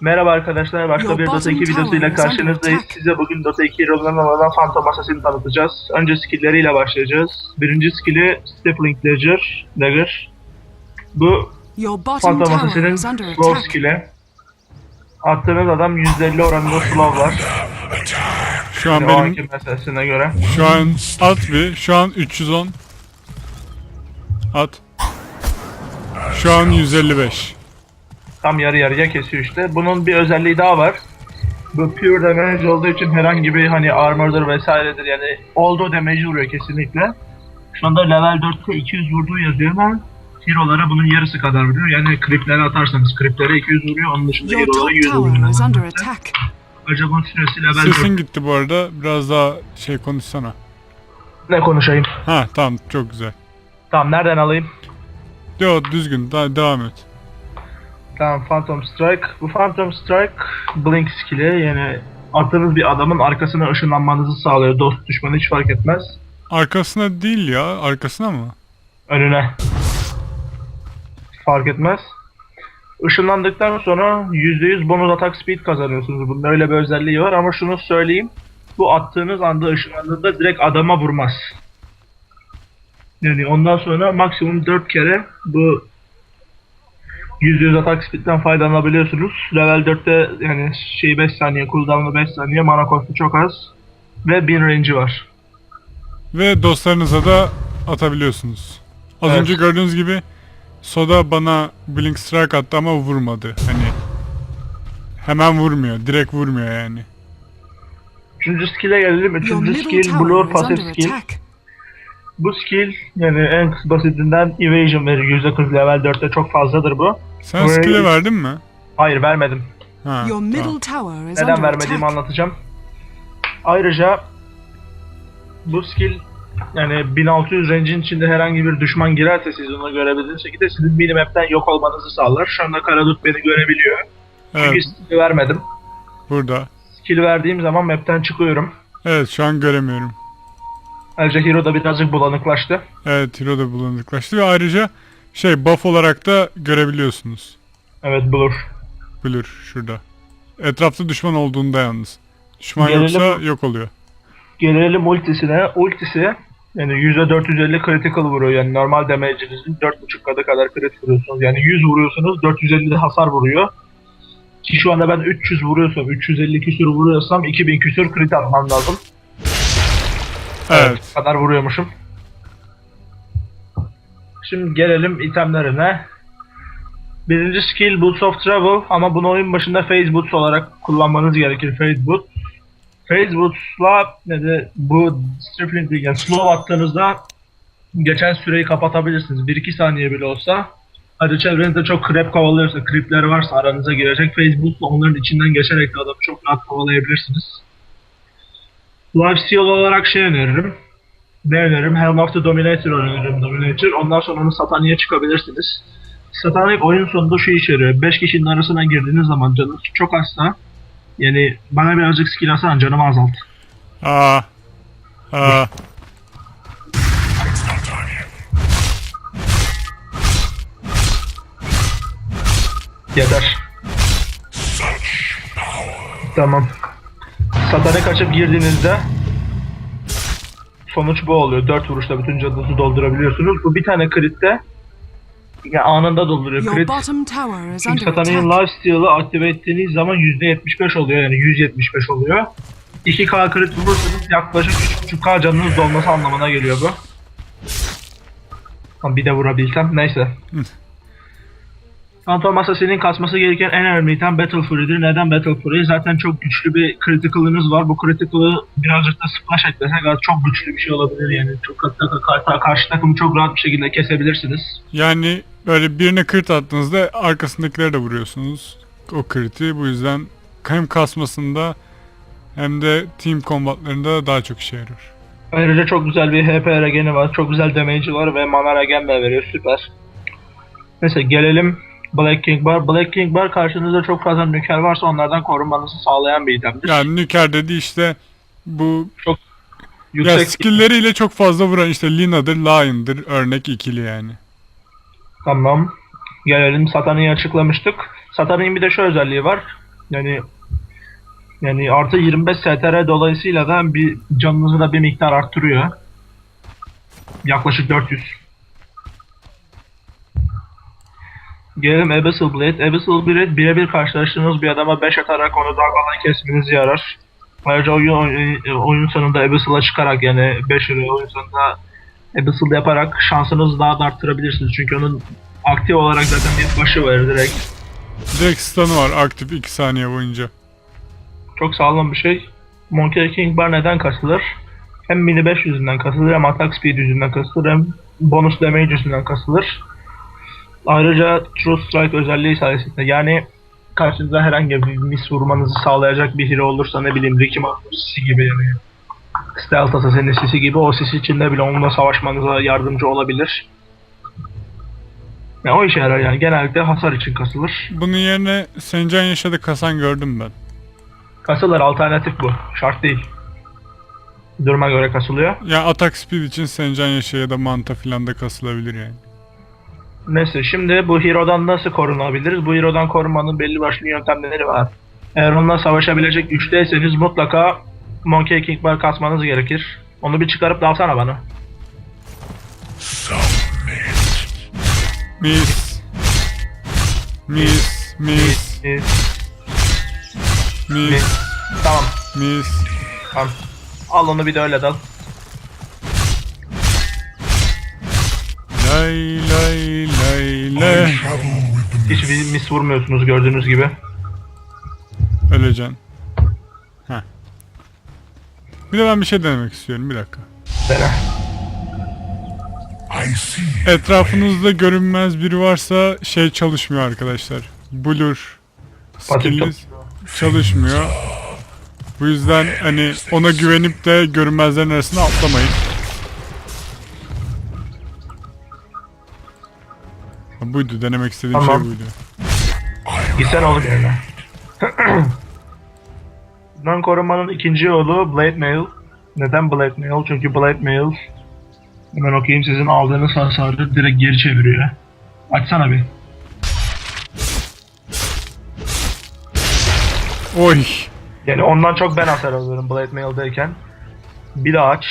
Merhaba arkadaşlar, başka bir Dota bottom 2 videosuyla karşınızdayız. Size bugün Dota 2 hero'larından olan Phantom Assassin'i tanıtacağız. Önce skill'leriyle başlayacağız. Birinci skill'i Stippling Dagger. Dagger. Bu Phantom Assassin'in slow skill'i. Attığınız adam %50 oranında slow var. Şu an Yani o benim meselesine göre. şu an at bir şu an 310 at. Şu an 155. Tam yarı yarıya kesiyor işte. Bunun bir özelliği daha var. Bu pure damage olduğu için herhangi bir hani armor'dır vesairedir yani olduğu damage vuruyor kesinlikle. Şu anda level 4'te 200 vurduğu yazıyor ama hero'lara bunun yarısı kadar vuruyor. Yani creep'lere atarsanız creep'lere 200 vuruyor. Onun dışında hero'lara top 100 vuruyor. Ayrıca bunun süresi level 4. Sesin gitti bu arada. Biraz daha şey konuşsana. Ne konuşayım? Ha tamam çok güzel. Tamam nereden alayım? Yo düzgün daha devam et. Tamam Phantom Strike. Bu Phantom Strike Blink skill'i yani attığınız bir adamın arkasına ışınlanmanızı sağlıyor. Dost düşmanı hiç fark etmez. Arkasına değil ya arkasına mı? önüne. Fark etmez. Işınlandıktan sonra %100 bonus atak speed kazanıyorsunuz. Bunun öyle bir özelliği var ama şunu söyleyeyim. Bu attığınız anda ışınlandığında direkt adama vurmaz. Yani ondan sonra maksimum 4 kere bu %100 atak speed'den faydalanabiliyorsunuz. Level 4'te yani şey 5 saniye, cooldown'u 5 saniye, mana cost'u çok az. Ve 1000 range'i var. Ve dostlarınıza da atabiliyorsunuz. Az Evet. önce gördüğünüz gibi Soda bana Blink Strike attı ama vurmadı. Hani hemen vurmuyor. Direkt vurmuyor yani. Üçüncü skill'e gelelim. Üçüncü skill Blur Passive skill. Bu skill yani en basitinden evasion verir. %40 level 4'te çok fazladır bu. Sen Burayı- skill'e verdin mi? Hayır vermedim. Ha, Your middle tamam. tower is Neden under vermediğimi attack. anlatacağım. Ayrıca bu skill yani 1600 range'in içinde herhangi bir düşman girerse siz onu görebildiğiniz şekilde sizin minimap'ten yok olmanızı sağlar. Şu anda Karadut beni görebiliyor. Çünkü Evet skill'i vermedim. burada. Skill verdiğim zaman map'ten çıkıyorum. Evet şu an göremiyorum. Ayrıca hero da birazcık bulanıklaştı. Evet hero da bulanıklaştı ve ayrıca şey buff olarak da görebiliyorsunuz. Evet Blur. Blur şurada. Etrafta düşman olduğunda yalnız. Düşman Gelelim- yoksa yok oluyor. Gelelim ultisine. Ultisi yani %450 critical vuruyor. Yani normal damage'inizin 4.5 katı kadar crit vuruyorsunuz. Yani 100 vuruyorsunuz 450 de hasar vuruyor. Ki şu anda ben 300 vuruyorsam, 350 küsür vuruyorsam 2000 küsür crit atmam lazım. Evet. Bu kadar vuruyormuşum. Şimdi gelelim itemlerine. Birinci skill Boots of Travel ama bunu oyun başında Phase Boots olarak kullanmanız gerekir. Phase Boots. Phase Boots'la ne de bu Stripling yani slow attığınızda geçen süreyi kapatabilirsiniz. 1-2 saniye bile olsa. Hadi çevrenizde çok creep kovalıyorsa, creepler varsa aranıza girecek. Phase Boots'la onların içinden geçerek de adamı çok rahat kovalayabilirsiniz. Life Steal olarak şey öneririm. Ne öneririm? Helm of the Dominator öneririm. Dominator. Ondan sonra onu Satani'ye çıkabilirsiniz. Satanik oyun sonunda şu işe yarıyor. 5 kişinin arasına girdiğiniz zaman canınız çok azsa yani bana birazcık skill atsan canımı azalt. Aa. Aa. Yeter. Tamam. Satane kaçıp girdiğinizde sonuç bu oluyor. 4 vuruşta bütün canınızı doldurabiliyorsunuz. Bu bir tane kritte yani anında dolduruyor. Crit Çünkü Satan'ın. Lifesteal'ı aktive ettiğiniz zaman %75 oluyor yani 175 oluyor. 2k crit vurursanız yaklaşık 3.5k canınız dolması anlamına geliyor bu. Bir de vurabilsem neyse. Phantom Assassin'in kasması gereken en önemli item Battle Fury'dir. Neden Battle Fury? Zaten çok güçlü bir critical'ınız var. Bu critical'ı birazcık da splash eklesek çok güçlü bir şey olabilir yani. Çok karşı, karşı takımı çok rahat bir şekilde kesebilirsiniz. Yani böyle birine crit attığınızda arkasındakilere de vuruyorsunuz. O crit'i bu yüzden hem kasmasında hem de team combatlarında daha çok işe yarar. Ayrıca çok güzel bir HP regeni var. Çok güzel damage'i var ve mana regen de veriyor. Süper. Neyse gelelim Black King Bar. Black King Bar karşınızda çok fazla nüker varsa onlardan korunmanızı sağlayan bir itemdir. Yani Nüker dedi işte bu ya Yüksek skill'leriyle çok fazla vuran işte Lina'dır, Lion'dır örnek ikili yani. Tamam. Gelelim Satani'yi açıklamıştık. Satani'nin bir de şu özelliği var. Yani yani artı 25 STR dolayısıyla da bir canınızı da bir miktar arttırıyor. Yaklaşık 400. Gelelim Abyssal Blade. Abyssal Blade birebir karşılaştığınız bir adama 5 atarak onu darbadan kesmenize yarar. Ayrıca oyun, oyun, oyun sonunda Abyssal'a çıkarak yani 5 liraya oyun sonunda Abyssal yaparak şansınızı daha da arttırabilirsiniz. Çünkü onun aktif olarak zaten bir başı var direkt. Direkt stun'ı var aktif 2 saniye boyunca. Çok sağlam bir şey. Monkey King Bar neden kasılır? Hem mini 5 yüzünden kasılır hem attack speed yüzünden kasılır hem bonus damage yüzünden kasılır. Ayrıca True Strike özelliği sayesinde yani karşınıza herhangi bir miss vurmanızı sağlayacak bir hero olursa ne bileyim Ricky Martin sisi gibi yani Stealth Assassin'in sisi gibi o sis içinde bile onunla savaşmanıza yardımcı olabilir. Ya o işe yarar yani genellikle hasar için kasılır. Bunun yerine Sencan Yaşadı kasan gördüm ben. Kasılır alternatif bu. Şart değil. Duruma göre kasılıyor. Ya atak speed için Sencan Yaşa ya da Manta filan da kasılabilir yani. Neyse şimdi bu hero'dan nasıl korunabiliriz? Bu hero'dan korunmanın belli başlı yöntemleri var. Eğer onunla savaşabilecek güçteyseniz mutlaka Monkey King Bar kasmanız gerekir. Onu bir çıkarıp dalsana bana. Miss. Miss. Miss. Ee, Miss. Tamam Miss. tamam. Al onu bir de öyle dal. Lay lay lay. Hiç bir miss vurmuyorsunuz gördüğünüz gibi. Öleceksin. Heh. Bir de ben bir şey denemek istiyorum bir dakika. Dene. I see. Etrafınızda görünmez biri varsa şey çalışmıyor arkadaşlar. Blur skilliniz çalışmıyor. Bu yüzden hani ona güvenip de görünmezlerin arasına atlamayın. Ha, Buydu denemek istediğim Tamam. şey buydu. Gitsen olur yerine. Bundan korunmanın ikinci yolu Blade Mail. Neden Blade Mail? Çünkü Blade Mail hemen okuyayım sizin aldığınız hasarı direkt geri çeviriyor. Açsana bir. Oy. Yani ondan çok ben hasar alıyorum Blade Mail'deyken. Bir daha aç.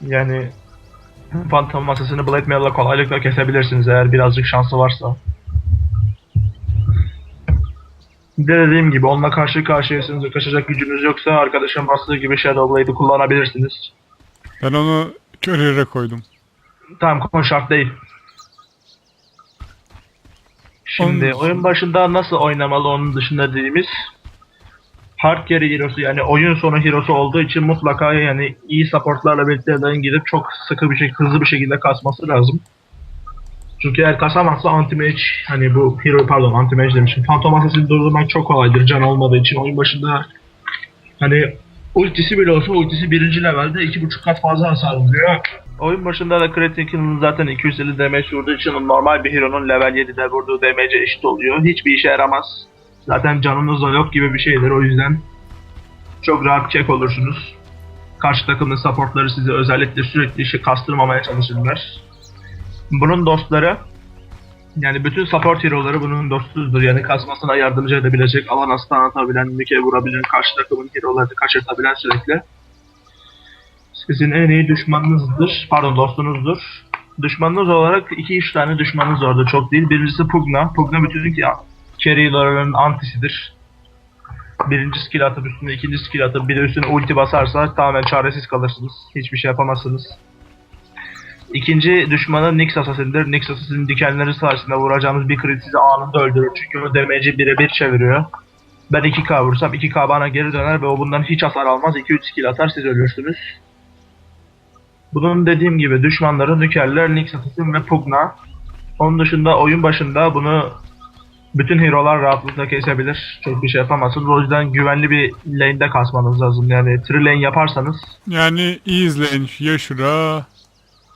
Yani Phantom masasını Blade Mail'la kolaylıkla kesebilirsiniz eğer birazcık şansı varsa. Bir de dediğim gibi onunla karşı karşıyasınız ve kaçacak gücünüz yoksa arkadaşım bastığı gibi Shadow Blade'i kullanabilirsiniz. Ben onu körere koydum. Tamam konu şart değil. Şimdi Onun- oyun başında nasıl oynamalı onun dışında dediğimiz hard carry hero'su yani oyun sonu hero'su olduğu için mutlaka yani iyi supportlarla birlikte adayın gidip çok sıkı bir şekilde hızlı bir şekilde kasması lazım. Çünkü eğer kasamazsa anti-mage hani bu hero pardon anti-mage demişim. Phantom Assassin'i durdurmak çok kolaydır can olmadığı için oyun başında hani ultisi bile olsa ultisi birinci levelde iki buçuk kat fazla hasar vuruyor. Oyun başında da Critical'ın zaten 250 damage vurduğu için normal bir hero'nun level 7'de vurduğu damage'e eşit oluyor. Hiçbir işe yaramaz. Zaten canınız da yok gibi bir şeydir o yüzden çok rahat check olursunuz. Karşı takımın supportları sizi özellikle sürekli işi kastırmamaya çalışırlar. Bunun dostları yani bütün support hero'ları bunun dostudur. Yani kasmasına yardımcı edebilecek, alan aslan atabilen, mike vurabilen, karşı takımın hero'larını kaçırtabilen sürekli. Sizin en iyi düşmanınızdır. Pardon dostunuzdur. Düşmanınız olarak 2-3 tane düşmanınız vardı çok değil. Birincisi Pugna. Pugna bütün ki carry'ların antisidir. Birinci skill atıp üstüne ikinci skill atıp bir de üstüne ulti basarsa tamamen çaresiz kalırsınız. Hiçbir şey yapamazsınız. İkinci düşmanı Nyx Assassin'dir. Nyx Assassin'in dikenleri sayesinde vuracağınız bir crit sizi anında öldürür. Çünkü o damage'i birebir çeviriyor. Ben 2k vursam 2k bana geri döner ve o bundan hiç hasar almaz. 2-3 skill atar siz ölürsünüz. Bunun dediğim gibi düşmanları Nükerler, Nyx Assassin ve Pugna. Onun dışında oyun başında bunu bütün hero'lar rahatlıkla kesebilir. Çok bir şey yapamazsınız. O yüzden güvenli bir lane'de kasmanız lazım. Yani 3 lane yaparsanız Yani iyi izleyin. Ya şura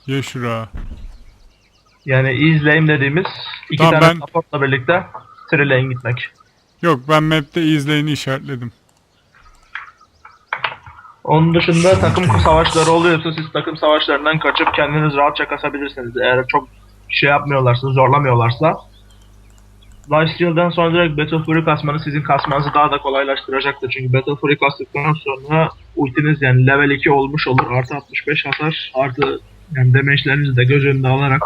ya şura. yani easy lane dediğimiz iki Tamam, tane ben- supportla birlikte 3 lane gitmek. Yok ben map'te iyi izleyeni işaretledim. Onun dışında takım savaşları oluyorsa siz takım savaşlarından kaçıp kendiniz rahatça kasabilirsiniz. Eğer çok şey yapmıyorlarsa, zorlamıyorlarsa. Lifesteal'den sonra direkt Battle Fury kasmanız sizin kasmanızı daha da kolaylaştıracaktır. Çünkü Battle Fury kastıktan sonra ultiniz yani level 2 olmuş olur. Artı 65 hasar, artı yani damage'lerinizi de göz önünde alarak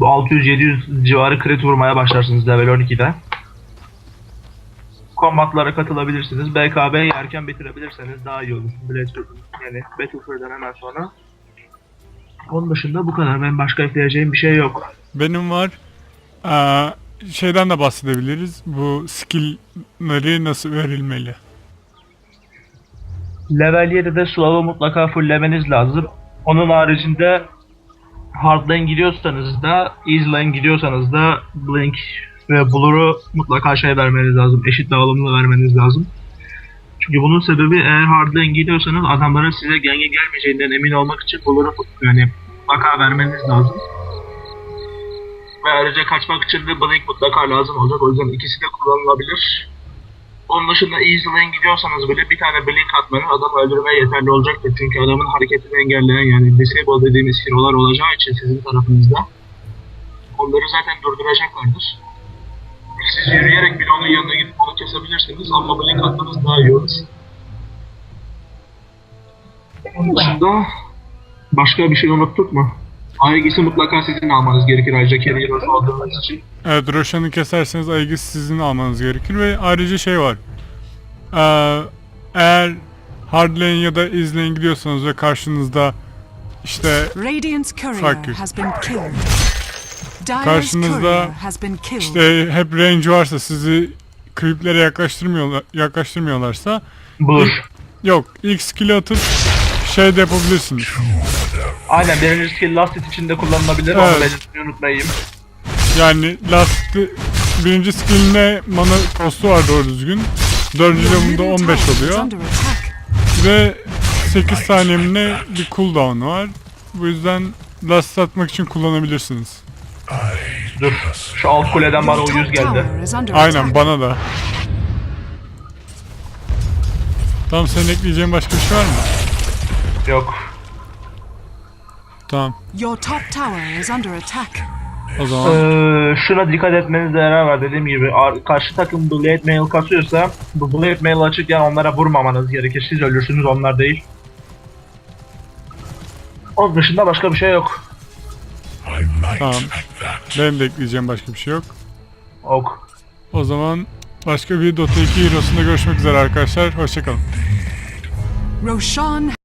bu 600-700 civarı crit vurmaya başlarsınız level 12'de. Kombatlara katılabilirsiniz. BKB'yi erken bitirebilirseniz daha iyi olur. Blade yani Battlefield'den hemen sonra. Onun dışında bu kadar. Ben başka ekleyeceğim bir şey yok. Benim var. Ee, şeyden de bahsedebiliriz. Bu skill'leri nasıl verilmeli? Level 7'de slow'u mutlaka fulllemeniz lazım. Onun haricinde hard lane gidiyorsanız da easy lane gidiyorsanız da blink ve blur'u mutlaka şey vermeniz lazım. Eşit dağılımlı vermeniz lazım. Çünkü bunun sebebi eğer hard lane gidiyorsanız adamların size genge gelmeyeceğinden emin olmak için blur'u yani mutlaka vermeniz lazım. Ve ayrıca kaçmak için de blink mutlaka lazım olacak. O yüzden ikisi de kullanılabilir. Onun dışında easy lane gidiyorsanız bile bir tane blink atmanız adamı öldürmeye yeterli olacaktır. Çünkü adamın hareketini engelleyen yani disable dediğimiz hero'lar olacağı için sizin tarafınızda onları zaten durduracaklardır. Siz yürüyerek bile onun yanına gidip onu kesebilirsiniz ama blink atmanız daha iyi olur. Onun dışında başka bir şey unuttuk mu? Aegis'i mutlaka sizin almanız gerekir ayrıca carry hero'su olduğunuz için. Evet Roshan'ı keserseniz Aegis sizin almanız gerekir ve ayrıca şey var. Ee, eğer hard lane ya da easy lane gidiyorsanız ve karşınızda işte killed. Dire's Karşınızda courier has been killed. işte hep range varsa sizi creeplere yaklaştırmıyorlar yaklaştırmıyorlarsa Bulur. yok ilk skill'i atıp şey de yapabilirsiniz. Aynen birinci skill last hit için de kullanılabilir. Onu Evet. belirtmeyi unutmayayım. Yani last birinci skill'ine mana kostu var doğru düzgün. Dördüncü level'da middle 15 tower is oluyor. Ve 8 saniyemine bir cooldown var. Bu yüzden last atmak için kullanabilirsiniz. Dur. Şu alt kuleden bana uyuz top geldi. Aynen bana da. Tamam senin ekleyeceğin başka bir şey var mı? Yok. Tamam. Your top tower is under attack. O zaman Ee, şuna dikkat etmenizde yarar var dediğim gibi. ar- Karşı takım Blade Mail kasıyorsa bu Blade Mail açıkken onlara vurmamanız gerekir. Siz ölürsünüz onlar değil. Onun dışında başka bir şey yok. tamam. Benim de ekleyeceğim başka bir şey yok. Ok. O zaman başka bir Dota 2 Heroes'unda görüşmek üzere arkadaşlar. Hoşçakalın. Roshan